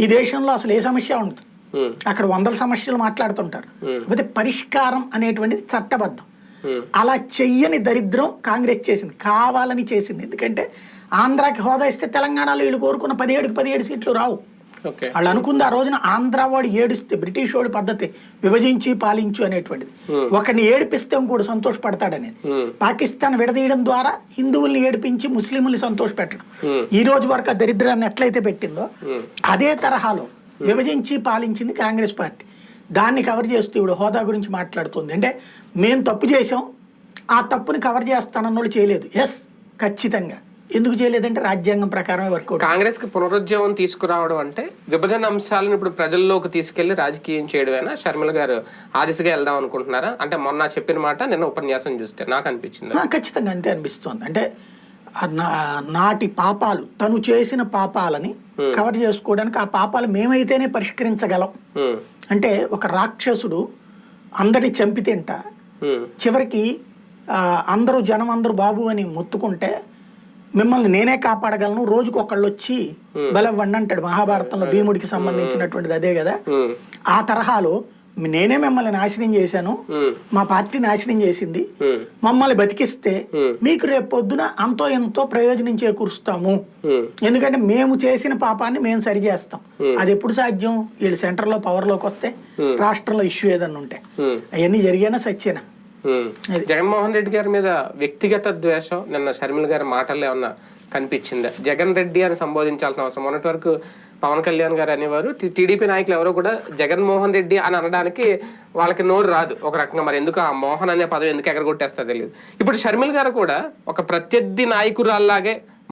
ఈ దేశంలో అసలు ఏ సమస్య ఉండదు. అక్కడ వందల సమస్యలు మాట్లాడుతుంటారు. కాకపోతే పరిష్కారం అనేటువంటిది చట్టబద్ధం. అలా చెయ్యని దరిద్రం కాంగ్రెస్ చేసింది. కావాలని చేసింది. ఎందుకంటే ఆంధ్రాకి హోదా ఇస్తే తెలంగాణలో వీళ్ళు కోరుకున్న పదిహేడుకి పదిహేడు సీట్లు రావు. వాళ్ళు అనుకుంది ఆ రోజున ఆంధ్ర వాడు ఏడుస్తే బ్రిటిష్ వాడి పద్ధతి విభజించి పాలించు అనేటువంటిది. ఒకరిని ఏడిపిస్తే ఇంకోటి సంతోషపడతాడనేది. Hmm. పాకిస్తాన్ విడదీయడం ద్వారా హిందువుల్ని ఏడిపించి ముస్లింల్ని సంతోషపెట్టడం. Hmm. ఈ రోజు వరకు దరిద్రాన్ని ఎట్లయితే పెట్టిందో Hmm. అదే తరహాలో విభజించి పాలించింది కాంగ్రెస్ పార్టీ. దాన్ని కవర్ చేస్తూ ఇప్పుడు హోదా గురించి మాట్లాడుతుంది. అంటే మేము తప్పు చేసాం ఆ తప్పుని కవర్ చేస్తానన్న వాళ్ళు చేయలేదు. ఎస్ ఖచ్చితంగా. ఎందుకు చేయలేదంటే రాజ్యాంగం ప్రకారమే వర్కౌట్ కాంగ్రెస్కి పునరుజ్జీవం తీసుకురావడం అంటే విభజన అంశాలను ఇప్పుడు ప్రజల్లోకి తీసుకెళ్ళి రాజకీయం చేయడమేనా? షర్మిల గారు ఆ దిశగా వెళ్దాం అనుకుంటున్నారా? అంటే మొన్న చెప్పిన మాట నిన్న ఉపన్యాసం చూస్తే నాకు అనిపించింది. ఖచ్చితంగా అంతే అనిపిస్తోంది. అంటే నాటి పాపాలు తను చేసిన పాపాలని కవర్ చేసుకోవడానికి ఆ పాపాలు మేమైతేనే పరిష్కరించగలం. అంటే ఒక రాక్షసుడు అందరిని చంపి తింటా ఉమ్, చివరికి అందరూ జనం అందరూ బాబు అని మొత్తుకుంటే మిమ్మల్ని నేనే కాపాడగలను రోజుకు ఒకళ్ళు వచ్చి బలవ్వండి అంటాడు మహాభారతంలో భీముడికి సంబంధించినటువంటిది అదే కదా. ఆ తరహాలో నేనే మిమ్మల్ని నాశనం చేశాను మా పార్టీ నాశనం చేసింది మమ్మల్ని బతికిస్తే. మీకు రేపు పొద్దున అంతో ఎంతో ప్రయోజనం చేకూరుస్తాము. ఎందుకంటే మేము చేసిన పాపాన్ని మేము సరి చేస్తాం. అది ఎప్పుడు సాధ్యం? వీళ్ళు సెంటర్లో పవర్లోకి వస్తే రాష్ట్రంలో ఇష్యూ ఏదన్నా ఉంటే. అవన్నీ జరిగానా ఉమ్. జగన్మోహన్ రెడ్డి గారి మీద వ్యక్తిగత ద్వేషం నిన్న షర్మిల గారి మాటల్లో ఏమన్నా కనిపించిందా? జగన్ రెడ్డి అని సంబోధించాల్సిన అవసరం. మొన్నటి వరకు పవన్ కళ్యాణ్ గారు అనేవారు టీడీపీ నాయకులు ఎవరో కూడా జగన్మోహన్ రెడ్డి అని అనడానికి వాళ్ళకి నోరు రాదు. ఒక రకంగా మరి ఎందుకు ఆ మోహన్ అనే పదవి ఎందుకు ఎగరగొట్టేస్తా తెలియదు ఇప్పుడు షర్మిల గారు కూడా ఒక ప్రత్యర్థి నాయకురాల్లాగే